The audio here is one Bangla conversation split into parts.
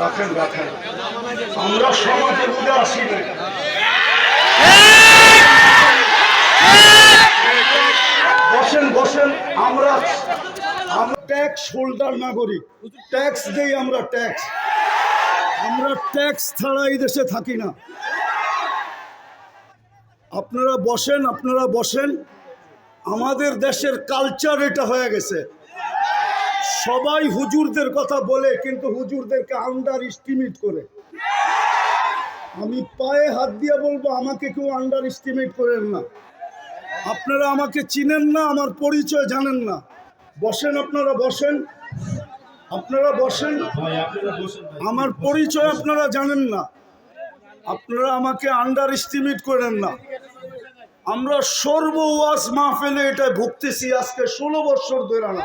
রাখেন রাখেন। আমরা সমাজে বুঝে আসি বসেন বসেন, আমরা আমরা ট্যাক্স হোল্ডার নাগরিক। ট্যাক্স দেই আমরা ট্যাক্স। আমরা ট্যাক্স ছাড়া এই দেশে থাকি না। আপনারা বসেন আপনারা বসেন। আমাদের দেশের কালচার এটা হয়ে গেছে। সবাই হুজুরদের কথা বলে, কিন্তু হুজুরদেরকে আন্ডার এস্টিমেট করে। আমি পায়ে হাত দিয়ে বলব, আমাকে কেউ আন্ডার এস্টিমেট করেন না। আপনারা আমাকে চিনেন না, আমার পরিচয় জানেন না। বসেন আপনারা বসেন। আপনারা বসেন। আমার পরিচয় আপনারা জানেন না। আপনারা আমাকে আন্ডার এস্টিমেট করেন না। আমরা সর্ব ওয়াজ মাহফিলে এটা ভুগতেছি আজকে ষোলো বছর ধরে না।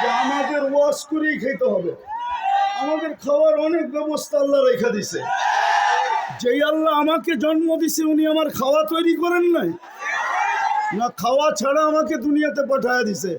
যে আমাদের ওয়াশ করেই খেতে হবে। আমাদের খাওয়ার অনেক ব্যবস্থা আল্লাহ রেখা দিছে। যেই আল্লাহ আমাকে জন্ম দিছে, উনি আমার খাওয়া তৈরি করেন নাই? না, খাওয়া ছাড়া আমাকে দুনিয়াতে পাঠায় দিছে।